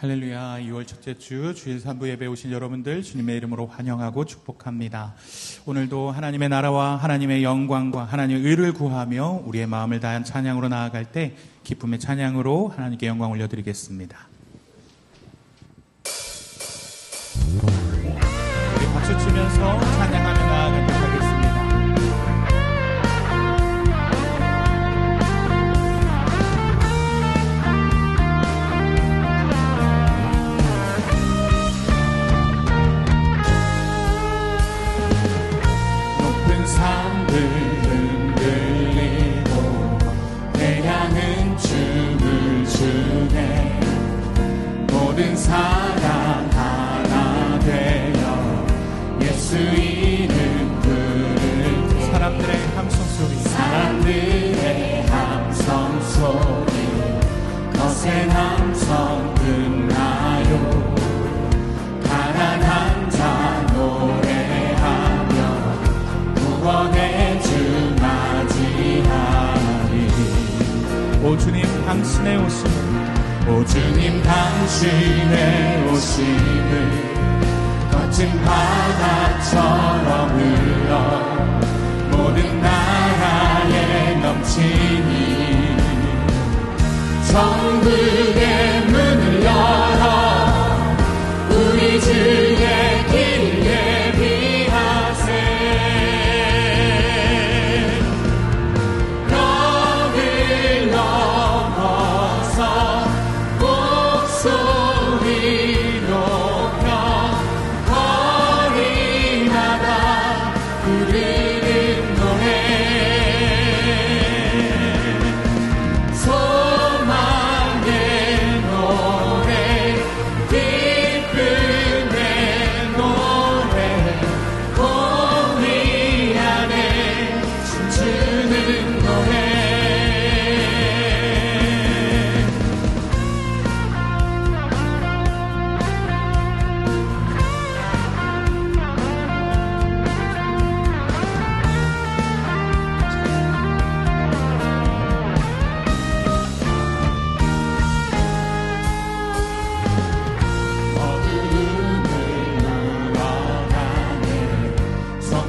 할렐루야 2월 첫째 주 주일 산부 예배 오신 여러분들 주님의 이름으로 환영하고 축복합니다. 오늘도 하나님의 나라와 하나님의 영광과 하나님의 의를 구하며 우리의 마음을 다한 찬양으로 나아갈 때 기쁨의 찬양으로 하나님께 영광 올려드리겠습니다. 당신의 오심을. 오 주님 당신의 오심을 거친 바다처럼 흘러 모든 나라에 넘치니 천국에,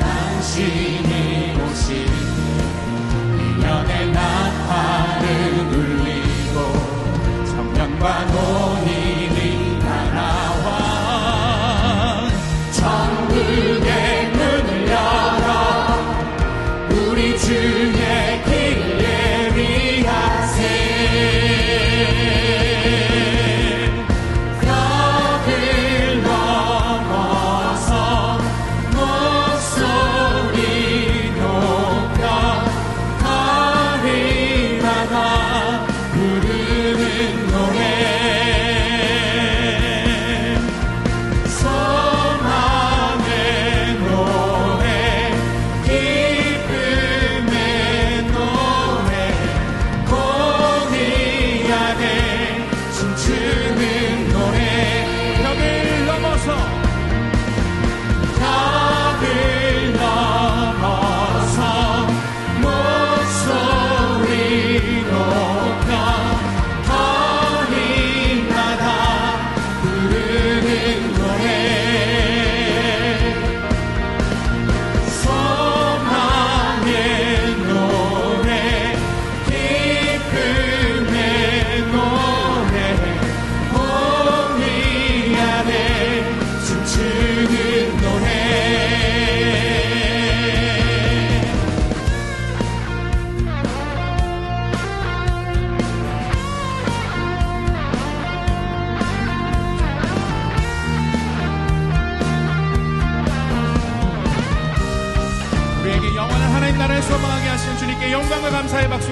당신이 오신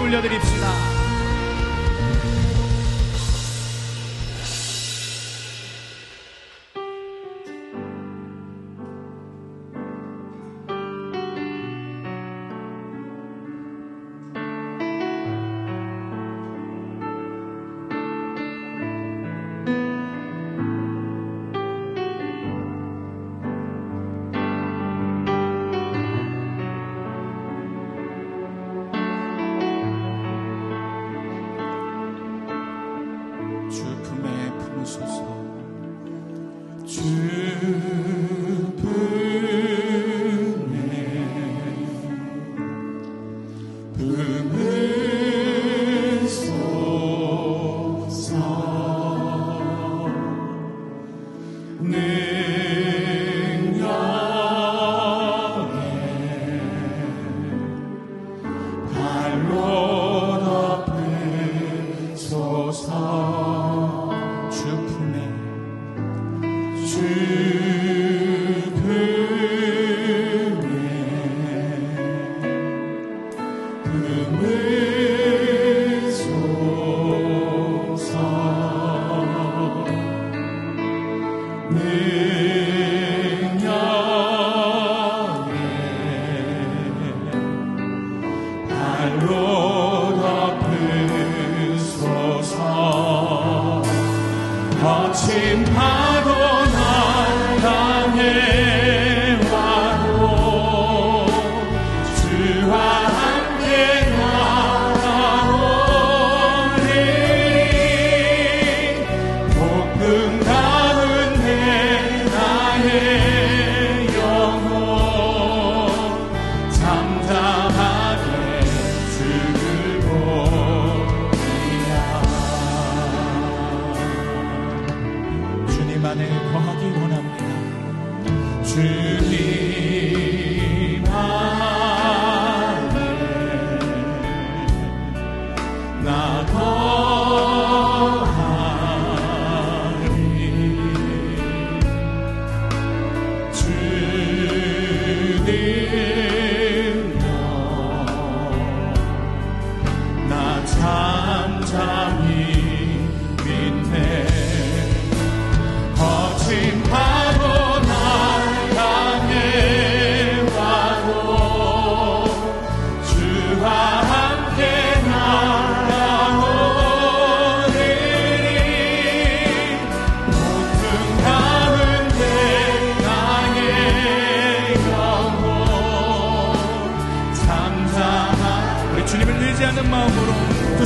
올려드립시다. mm Him high.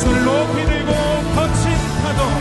두 손을 높이 들고 거친 파도.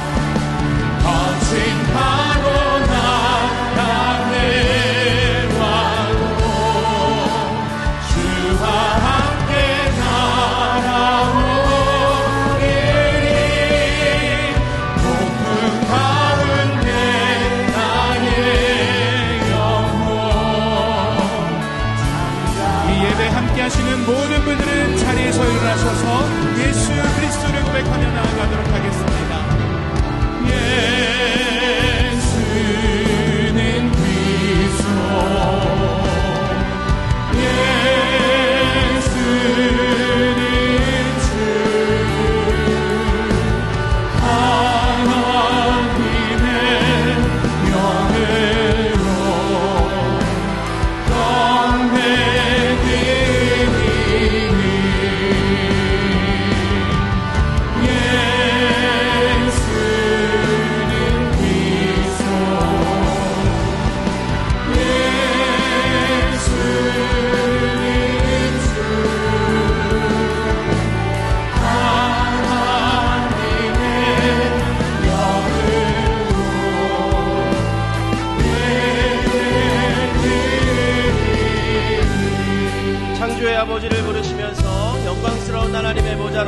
주의